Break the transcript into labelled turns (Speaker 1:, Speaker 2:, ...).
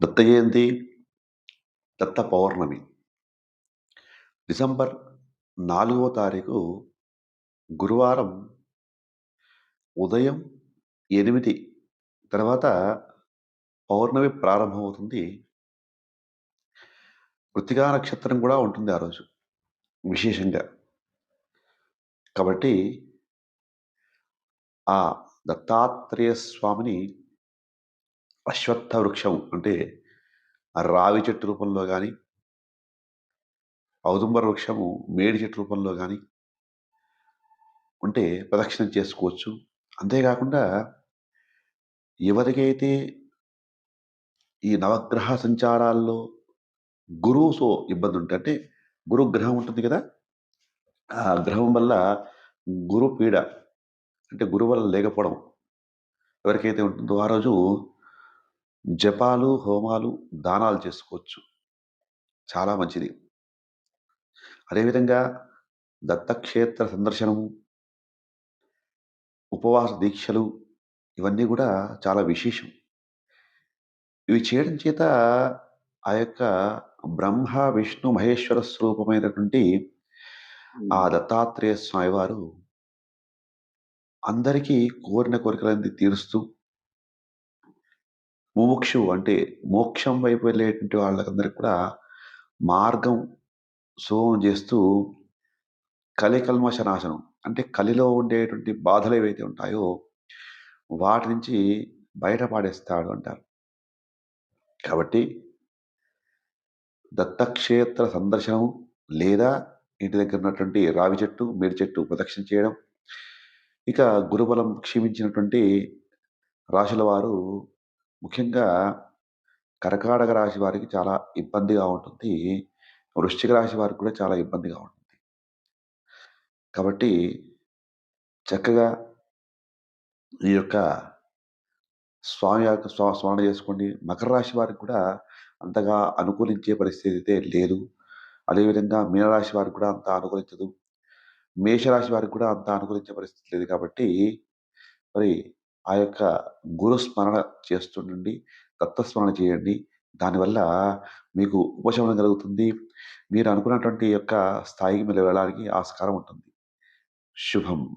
Speaker 1: దత్త జయంతి దత్త పౌర్ణమి December నాలుగవ తారీఖు గురువారం ఉదయం ఎనిమిది తర్వాత పౌర్ణమి ప్రారంభమవుతుంది కృతికా నక్షత్రం కూడా ఉంటుంది ఆ రోజు. విశేషంగా కాబట్టి ఆ దత్తాత్రేయ స్వామిని అశ్వత్థ వృక్షం అంటే రావి చెట్టు రూపంలో కానీ ఔదుంబర వృక్షము మేడి చెట్టు రూపంలో కానీ ఉంటే ప్రదక్షిణం చేసుకోవచ్చు. అంతేకాకుండా ఎవరికైతే ఈ నవగ్రహ సంచారాల్లో గురువు సో ఇబ్బంది ఉంటుంది అంటే గురు గ్రహం ఉంటుంది కదా ఆ గ్రహం వల్ల గురు పీడ అంటే గురువు వల్ల లేకపోవడం ఎవరికైతే ఉంటుందో ఆ రోజు జపాలు హోమాలు దానాలు చేసుకోవచ్చు. చాలా మంచిది. అదేవిధంగా దత్తక్షేత్ర సందర్శనము ఉపవాస దీక్షలు ఇవన్నీ కూడా చాలా విశేషం. ఇవి చేయడం చేత ఆ యొక్క బ్రహ్మ విష్ణు మహేశ్వర స్వరూపమైనటువంటి ఆ దత్తాత్రేయ స్వామి వారు అందరికీ కోరిన కోరికలన్నీ తీరుస్తూ ముముక్షు అంటే మోక్షం వైపు వెళ్ళేటువంటి వాళ్ళకందరికీ కూడా మార్గం సుగమం చేస్తూ కలి కల్మష నాశనం అంటే కలిలో ఉండేటువంటి బాధలు ఏవైతే ఉంటాయో వాటి నుంచి బయటపడేస్తాడు అంటారు. కాబట్టి దత్తక్షేత్ర సందర్శనం లేదా ఇంటి దగ్గర ఉన్నటువంటి రావి చెట్టు మేడి చెట్టు ప్రదక్షిణ చేయడం ఇక గురుబలం క్షీమించినటువంటి రాశుల వారు ముఖ్యంగా కర్కాటక రాశి వారికి చాలా ఇబ్బందిగా ఉంటుంది. వృశ్చిక రాశి వారికి కూడా చాలా ఇబ్బందిగా ఉంటుంది. కాబట్టి చక్కగా ఈ యొక్క స్వామి యొక్క స్వా స్మరణ చేసుకోండి. మకర రాశి వారికి కూడా అంతగా అనుకూలించే పరిస్థితి అయితే లేదు. అదేవిధంగా మీనరాశి వారికి కూడా అంత అనుకూలించదు. మేషరాశి వారికి కూడా అంత అనుకూలించే పరిస్థితి లేదు కాబట్టి మరి ఆ యొక్క గురు స్మరణ చేస్తుండండి దత్తస్మరణ చేయండి. దానివల్ల మీకు ఉపశమనం కలుగుతుంది. మీరు అనుకున్నటువంటి యొక్క స్థాయికి మీరు వెళ్ళడానికి ఆస్కారం ఉంటుంది. శుభం.